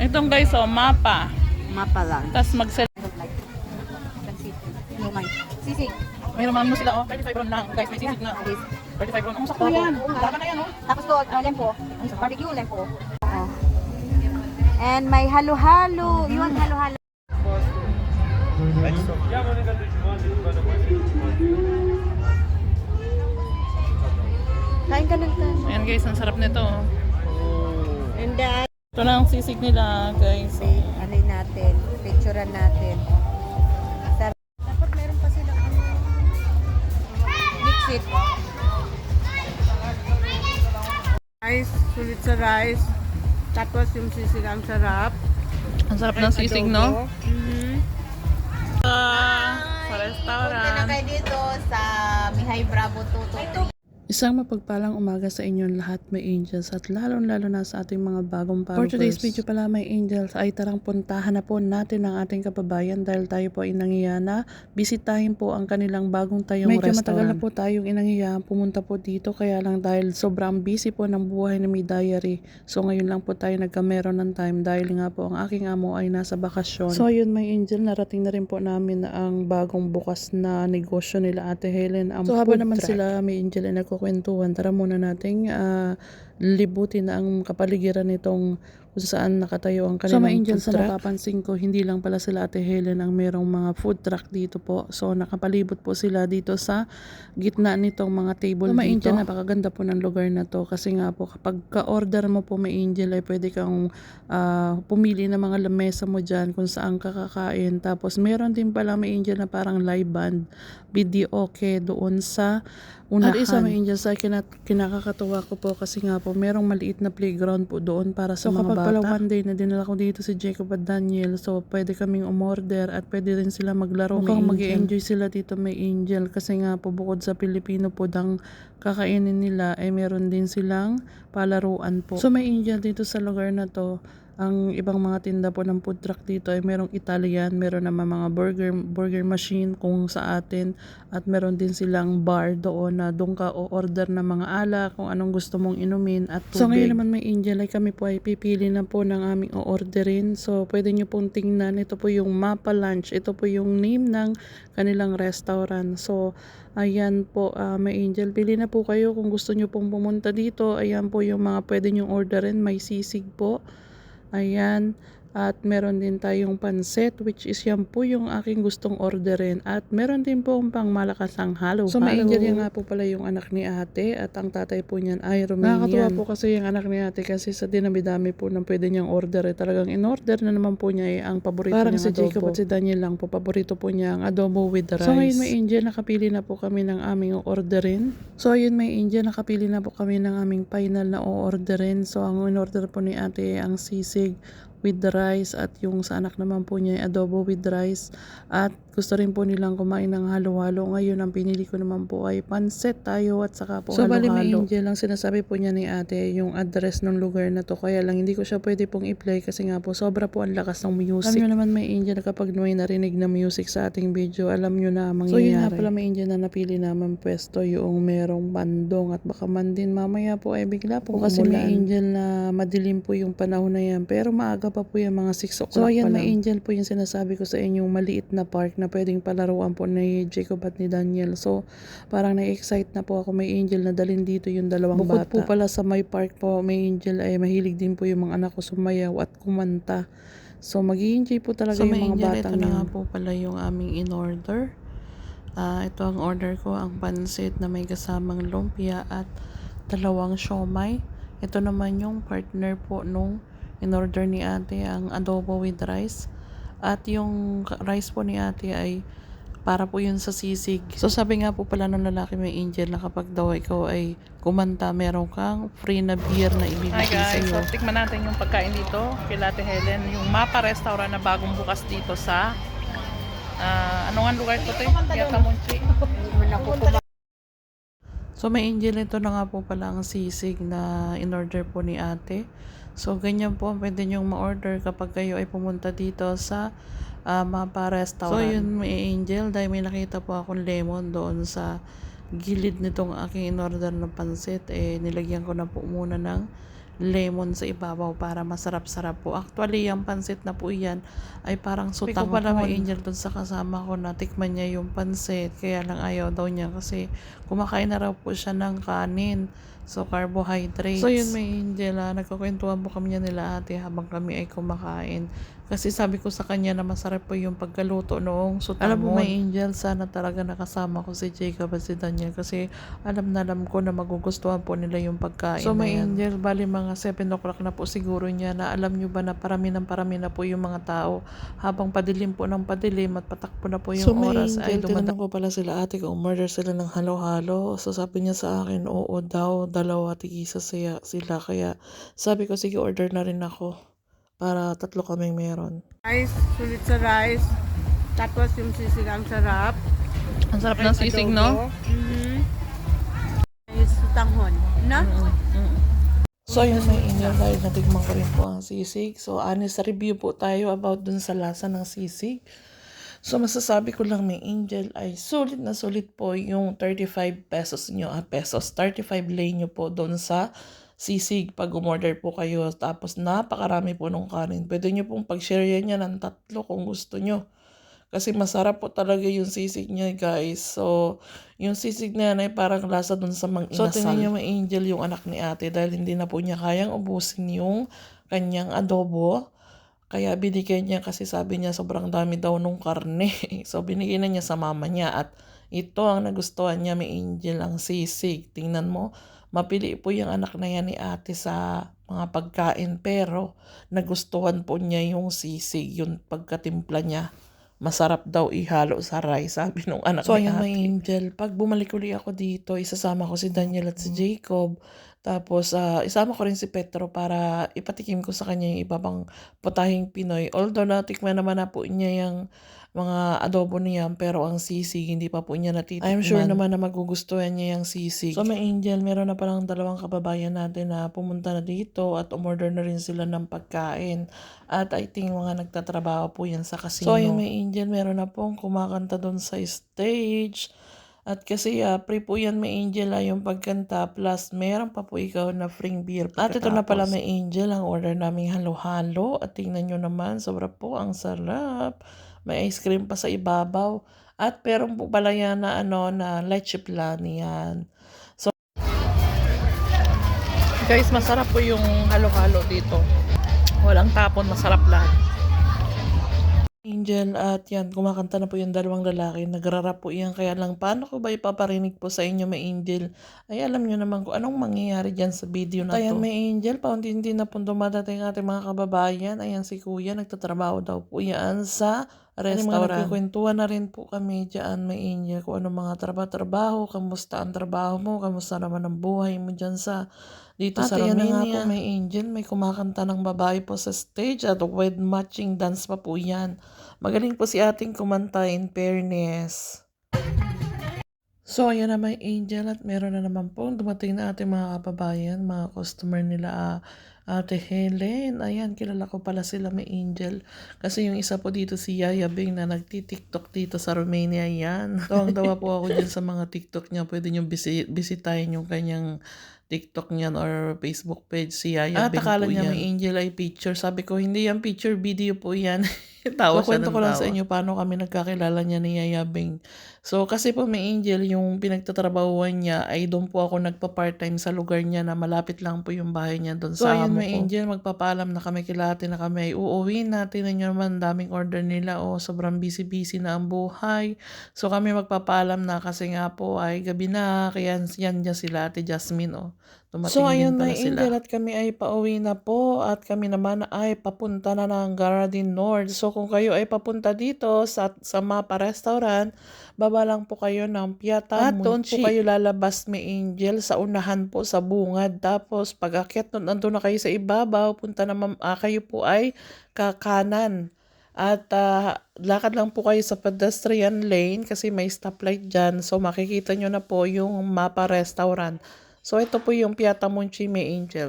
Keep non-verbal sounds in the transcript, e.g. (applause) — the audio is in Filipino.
Itong guys, oh, mapa. Mapa lang. Tapos mag Like, pansit. Lumay. Sisig. May naman mo sila, oh. 35 ron lang. Guys, may sisig na. This. 35 ron. Ang sakto yan. Laban na yan, oh. Tapos to, uh, lempo. Barbecue lempo. Oh. And may halo-halo. You want halo-halo? Kain ka ng tan. Ayan guys, ang sarap nito. oh. And then, Ito na ang sisig nila, guys. ano yun natin, picturean natin. Dapat meron pa sila ano. Mix it. Rice, sulit sa rice. Tapos yung sisig ang sarap. Ang sarap ng sisig, no? Mm-hmm. Sa, sa Punta na restaurant. kayo dito sa Mihay Bravo 223. Isang mapagpalang umaga sa inyong lahat, may angels at lalong-lalo na sa ating mga bagong followers. For today's video pala, may angels ay tarang puntahan na po natin ang ating kababayan dahil tayo po ay nangiya na bisitahin po ang kanilang bagong tayong Medyo restaurant. matagal na po tayong inangiya pumunta po dito kaya lang dahil sobrang busy po ng buhay na may diary. So ngayon lang po tayo nagkameron ng time dahil nga po ang aking amo ay nasa bakasyon. So ayun may angel, narating na rin po namin na ang bagong bukas na negosyo nila Ate Helen. Ang so habang naman truck. sila may angel ay nagkukwentuhan, tara muna nating ah, libutin na ang kapaligiran nitong kung saan nakatayo ang So, kanilang may angel food sa napapansin ko, hindi lang pala sila Ate Helen ang merong mga food truck dito po. So nakapalibot po sila dito sa gitna nitong mga table So, may dito. angel, napakaganda po ng lugar na to kasi nga po kapag ka-order mo po may angel ay pwede kang ah, pumili ng mga lamesa mo dyan kung saan ka kakain. Tapos meron din pala may angel na parang live band video okay doon sa unahan. At isa may angel sa kinakakatuwa ko po kasi nga po merong maliit na playground po doon para sa So, mga bata. Pala one day na dinala ko dito si Jacob at Daniel. So pwede kaming umorder at pwede rin sila maglaro. Mukhang mag enjoy sila dito may angel. Kasi nga po bukod sa Pilipino po dang kakainin nila ay meron din silang palaruan po. So may angel dito sa lugar na to ang ibang mga tinda po ng food truck dito ay merong Italian, meron naman mga burger burger machine kung sa atin at meron din silang bar doon na doon ka o order ng mga alak kung anong gusto mong inumin at tubig. So ngayon naman may angel ay kami po ay pipili na po ng aming o-orderin. So pwede nyo pong tingnan, ito po yung Mapa Lunch. Ito po yung name ng kanilang restaurant. So ayan po ah, may angel. Pili na po kayo kung gusto nyo pong pumunta dito. Ayan po yung mga pwede nyong orderin. May sisig po. Ayan. At meron din tayong pansit which is yan po yung aking gustong orderin. At meron din po pang malakasang halo. So yan nga po pala yung anak ni ate at ang tatay po niyan ay Romanian. Nakakatuwa po kasi yung anak ni ate kasi sa dinami-dami po ng pwede niyang order eh. Talagang in-order na naman po niya eh, ang paborito Parang niyang si Jacob adobo. at si Daniel lang po paborito po niya ang adobo with rice. So ngayon may angel nakapili na po kami ng aming orderin. So ayun may angel nakapili na po kami ng aming final na o-orderin. So ang in-order po ni ate ang sisig with the rice at yung sa anak naman po niya ay adobo with rice. At gusto rin po nilang kumain ng halo-halo. Ngayon ang pinili ko naman po ay pansit tayo at saka po So, bali halo-halo. May angel lang sinasabi po niya ni ate yung address ng lugar na to. Kaya lang hindi ko siya pwede pong i-play kasi nga po sobra po ang lakas ng music. Alam nyo naman may angel na kapag may narinig na music sa ating video alam nyo na ang mangyayari so yun nga pala may angel na napili naman pwesto yung merong bandong at baka man din mamaya po ay bigla po kasi may angel na madilim po yung panahon na yan. Pero maaga pa po yan mga 6 o'clock So, ayan, may angel po yung sinasabi ko sa inyo maliit na park na pwedeng palaruan po ni Jacob at ni Daniel so parang na-excite na po ako may angel na dalhin dito yung dalawang Bukod bata. po pala sa my park po may angel ay mahilig din po yung mga anak ko sumayaw at kumanta. So mag-enjoy po talaga So, yung may mga angel, batang ito na nga po pala yung aming in-order. Ah, ito ang order ko, ang pansit na may kasamang lumpia at dalawang siomay. Ito naman yung partner po nung in-order ni ate, ang adobo with rice. At yung rice po ni ate ay para po yun sa sisig. So sabi nga po pala ng lalaki may angel na kapag daw ikaw ay kumanta, meron kang free na beer na Hi ibibigay sa guys, iyo. so tikman natin yung pagkain dito kay Ate Helen. Yung Mapa Restaurant na bagong bukas dito sa ah ano nga lugar to? Yatamunchi. So may angel ito na nga po pala ang sisig na in-order po ni ate. So ganyan po pwede nyong ma-order kapag kayo ay pumunta dito sa uh, Mapa Restaurant. So yun may angel dahil may nakita po akong lemon doon sa gilid nitong aking in-order na pansit. Eh nilagyan ko na po muna ng lemon sa ibabaw para masarap-sarap po. Actually, yung pansit na po yan ay parang sutang ko pala, may angel doon sa kasama ko na tikman niya yung pansit. Kaya lang ayaw daw niya kasi kumakain na raw po siya ng kanin. So, carbohydrates. So, yun may angel ah. Nagkakwentuhan po kami niya nila ate habang kami ay kumakain. Kasi sabi ko sa kanya na masarap po yung pagkaluto noong sutamon. Alam mo, may angel, sana talaga nakasama ko si Jacob at si Daniel kasi alam na alam ko na magugustuhan po nila yung pagkain So, may angel, bali mga 7 o'clock na po siguro niya na alam nyo ba na parami ng parami na po yung mga tao habang padilim po ng padilim at patakpo na po yung So, may oras ay angel, dumating tinanong ko pala sila ate kung order sila ng halo-halo. So, sabi niya sa akin, oo daw, dalawa tigisa siya, sila. Kaya, sabi ko, sige, order na rin ako. Para tatlo kaming meron. Rice, sulit sa rice. Tapos yung sisig ang sarap. Ang sarap ng sisig, no? Mm-hmm. Tanghon. Na? So, yun may angel dahil natigman ko rin po ang sisig. So, honest review po tayo about dun sa lasa ng sisig. So, masasabi ko lang may angel ay sulit na sulit po yung 35 pesos nyo, ah, pesos, 35 lane nyo po doon sa sisig pag umorder po kayo. Tapos, napakarami po nung kanin. Pwede nyo pong pag-share yan yan ng tatlo kung gusto nyo. Kasi masarap po talaga yung sisig niya, guys. So, yung sisig na yan ay parang lasa dun sa mang So, inasal. tingnan niyo may angel yung anak ni ate dahil hindi na po niya kayang ubusin yung kanyang adobo. Kaya binigyan niya kasi sabi niya sobrang dami daw nung karne. (laughs) so, binigyan na niya sa mama niya. At ito ang nagustuhan niya, may angel ang sisig. Tingnan mo, mapili po yung anak na yan ni ate sa mga pagkain. Pero, nagustuhan po niya yung sisig, yung pagkatimpla niya masarap daw ihalo sa rice, sabi nung anak So, ni ate. may angel, pag bumalik uli ako dito, isasama ko si Daniel at si Jacob. Tapos, ah, isama ko rin si Petro para ipatikim ko sa kanya yung iba pang putahing Pinoy. Although, natikman naman na po niya yung mga adobo niya, pero ang sisig, hindi pa po niya natitikman. I'm sure naman na magugustuhan niya yung sisig. So, may angel, meron na palang dalawang kababayan natin na pumunta na dito at umorder na rin sila ng pagkain. At I think mga nagtatrabaho po yan sa casino. So, ayun, may angel, meron na pong kumakanta doon sa stage. At kasi ah, free po yan may angel ah, yung pagkanta plus meron pa po ikaw na free beer. At ito na pala may angel ang order naming halo-halo. At tingnan nyo naman, sobra po ang sarap. May ice cream pa sa ibabaw. At meron po pala yan na ano na leche plan yan. Guys, masarap po yung halo-halo dito. Walang tapon, masarap lahat. Angel at yan, kumakanta na po yung dalawang lalaki. Nagrarap po yan. Kaya lang, paano ko ba ipaparinig po sa inyo may Angel? Ay, alam nyo naman kung anong mangyayari dyan sa video na Ayan, to. may Angel, paunti-unti na po dumadating ating mga kababayan. Ayan, si Kuya, nagtatrabaho daw po yan sa restaurant. Nagkukwentuhan na rin po kami dyan, may Angel, kung anong mga trabaho-trabaho, kamusta ang trabaho mo, kamusta naman ang buhay mo dyan sa dito sa Ate, yan na nga Romania. may angel, may kumakanta ng babae po sa stage at with matching dance pa po yan. Magaling po si ating kumanta in fairness. So, ayan na may angel at meron na naman po dumating na ating mga kababayan, mga customer nila ah, Ate Helen. Ayan, kilala ko pala sila may angel. Kasi yung isa po dito si Yaya Bing na nagti-tiktok dito sa Romania yan. (laughs) Tawang-tawa po ako dyan sa mga tiktok niya. Pwede nyo bisi- bisitahin yung kanyang TikTok niyan or Facebook page si Yaya At Bing akala niya yan. may angel ay picture. Sabi ko, hindi yan picture, video po yan. (laughs) (laughs) Tawa so, kwento ko lang sa inyo paano kami nagkakilala niya ni Yaya Bing. So, kasi po may angel, yung pinagtatrabahuan niya ay doon po ako nagpa-part-time sa lugar niya na malapit lang po yung bahay niya doon So, sa ayun, amo may ko. angel, magpapaalam na kami kilati na kami. Uuwi natin na nyo naman, daming order nila. O, sobrang busy-busy na ang buhay. So, kami magpapaalam na kasi nga po ay gabi na. Kaya yan dyan sila, Ate Jasmine. O. Dumating So, ayun, sila. angel at kami ay pauwi na po. At kami naman ay papunta na ng Garadin North. So, kung kayo ay papunta dito sa, sa Mapa Restaurant, baba lang po kayo ng Piata. At doon po kayo lalabas may angel sa unahan po sa bungad. Tapos pag akyat nun, nandun na kayo sa ibabaw, punta naman ah, kayo po ay kakanan. At ah, lakad lang po kayo sa pedestrian lane kasi may stoplight dyan. So makikita nyo na po yung Mapa Restaurant. So ito po yung Piata Munchi May Angel.